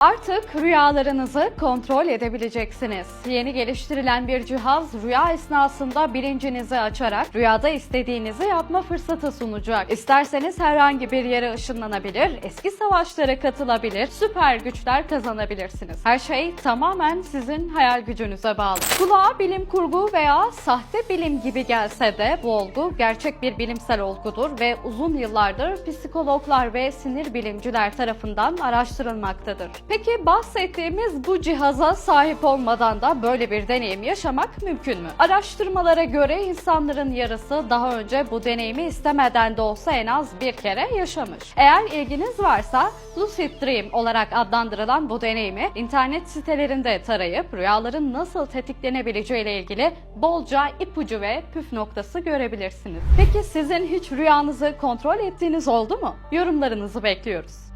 Artık rüyalarınızı kontrol edebileceksiniz. Yeni geliştirilen bir cihaz rüya esnasında bilincinizi açarak rüyada istediğinizi yapma fırsatı sunacak. İsterseniz herhangi bir yere ışınlanabilir, eski savaşlara katılabilir, süper güçler kazanabilirsiniz. Her şey tamamen sizin hayal gücünüze bağlı. Kulağa bilim kurgu veya sahte bilim gibi gelse de bu olgu gerçek bir bilimsel olgudur ve uzun yıllardır psikologlar ve sinir bilimciler tarafından araştırılmaktadır. Peki bahsettiğimiz bu cihaza sahip olmadan da böyle bir deneyim yaşamak mümkün mü? Araştırmalara göre insanların yarısı daha önce bu deneyimi istemeden de olsa en az bir kere yaşamış. Eğer ilginiz varsa Lucid Dream olarak adlandırılan bu deneyimi internet sitelerinde tarayıp rüyaların nasıl tetiklenebileceği ile ilgili bolca ipucu ve püf noktası görebilirsiniz. Peki sizin hiç rüyanızı kontrol ettiğiniz oldu mu? Yorumlarınızı bekliyoruz.